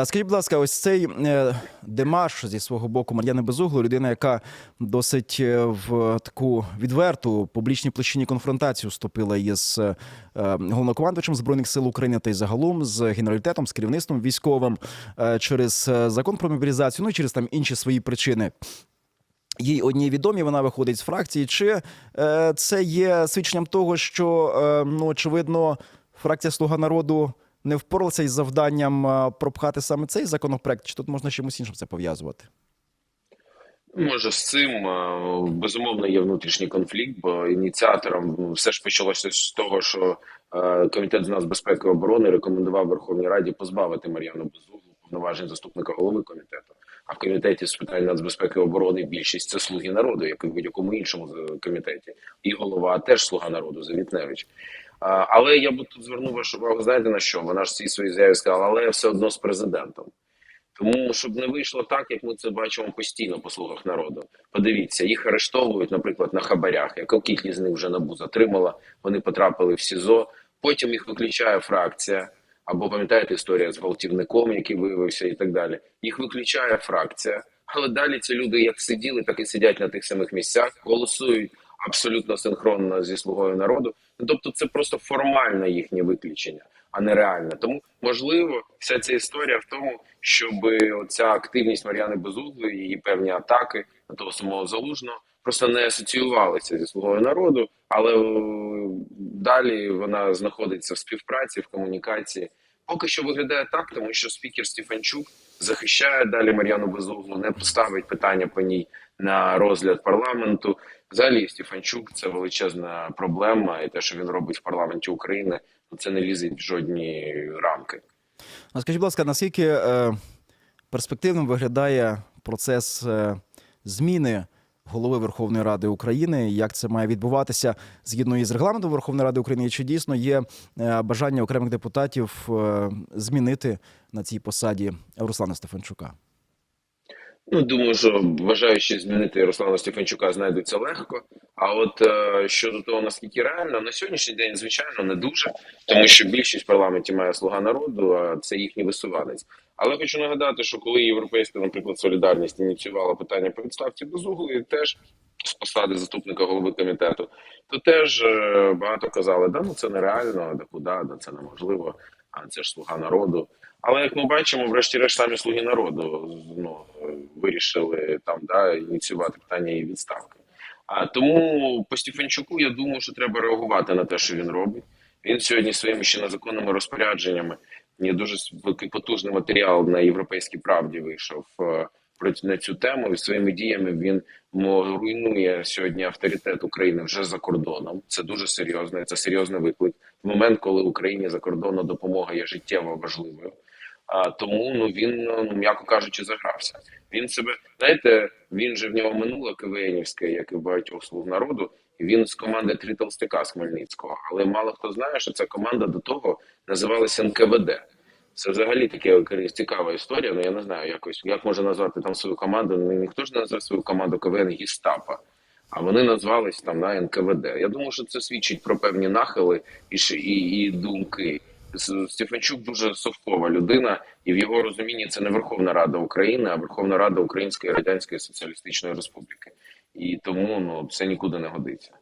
А Скажіть, будь ласка, ось цей е, демарш зі свого боку Мар'яни Безугло, людина, яка досить е, в таку відверту публічній площині конфронтацію вступила із е, головнокомандувачем збройних сил України та й загалом з генералітетом, з керівництвом військовим через закон про мобілізацію, ну і через там інші свої причини. Їй одні відомі, вона виходить з фракції. Чи це є свідченням того, що ну очевидно фракція Слуга народу не впоралася із завданням е, пропхати саме цей законопроект? Чи тут можна чимось іншим це пов'язувати? Може, з цим е, безумовно є внутрішній конфлікт, бо ініціатором ну, все ж почалося з того, що е, комітет з нацбезпеки і оборони рекомендував Верховній Раді позбавити Мар'яну Безуглу повноважень заступника голови комітету. А в комітеті з питань нацбезпеки і оборони більшість це слуги народу, як і в будь-якому іншому комітеті, і голова теж слуга народу Завітневич. Але я би тут звернув вашу увагу, знаєте на що? Вона ж цій своїй заяві сказала, але я все одно з президентом. Тому щоб не вийшло так, як ми це бачимо постійно по слугах народу. Подивіться, їх арештовують, наприклад, на хабарях. Яку кількість з них вже набу затримала, вони потрапили в СІЗО. Потім їх виключає фракція. Або пам'ятаєте історія з гвалтівником, який виявився, і так далі. Їх виключає фракція. Але далі ці люди як сиділи, так і сидять на тих самих місцях, голосують абсолютно синхронно зі слугою народу. Ну, тобто, це просто формальне їхнє виключення, а не реальне. Тому можливо, вся ця історія в тому, щоб оця активність Мар'яни Безуглої, її певні атаки на того самого залужного просто не асоціювалися зі слугою народу, але е, далі вона знаходиться в співпраці, в комунікації. Поки що виглядає так, тому що спікер Стефанчук захищає далі Мар'яну Безуглу, не поставить питання по ній на розгляд парламенту. Взагалі, Стефанчук це величезна проблема, і те, що він робить в парламенті України, ну це не лізить в жодні рамки. А скажіть, будь ласка, наскільки е, перспективним виглядає процес е, зміни голови Верховної Ради України? Як це має відбуватися згідно із регламентом Верховної Ради України? Чи дійсно є е, бажання окремих депутатів е, змінити на цій посаді Руслана Стефанчука? Ну, думаю, що бажаючи змінити Руслана Стефанчука знайдуться легко. А от е, щодо того, наскільки реально, на сьогоднішній день, звичайно, не дуже, тому що більшість в парламенті має слуга народу, а це їхній висуванець. Але хочу нагадати, що коли європейська, наприклад, солідарність ініціювала питання по відставці безуглої, теж з посади заступника голови комітету, то теж е, багато казали, да ну це нереально, да куди, да це неможливо, а це ж слуга народу. Але як ми бачимо, врешті-решт самі слуги народу е, вирішили там да ініціювати питання її відставки. А тому по Стефанчуку я думаю, що треба реагувати на те, що він робить. Він сьогодні своїми ще незаконними розпорядженнями. Є дуже потужний матеріал на європейській правді вийшов е, на цю тему. І своїми діями він руйнує сьогодні авторитет України вже за кордоном. Це дуже серйозно. Це серйозний виклик. В момент, коли Україні закордонна допомога є життєво важливою. А тому ну він ну м'яко кажучи загрався. Він себе знаєте, він же в нього минуле КВНівське, як і в багатьох слуг народу. Він з команди Три Толстяка з Хмельницького. Але мало хто знає, що ця команда до того називалася НКВД. Це взагалі таке цікава історія. Ну я не знаю, якось як можна назвати там свою команду. Ну ніхто ж не назвав свою команду КВН Гістапа. А вони назвались там на НКВД. Я думаю, що це свідчить про певні нахили і і, і думки. Стефанчук дуже совкова людина, і в його розумінні це не Верховна Рада України, а Верховна Рада Української Радянської Соціалістичної Республіки. І тому ну це нікуди не годиться.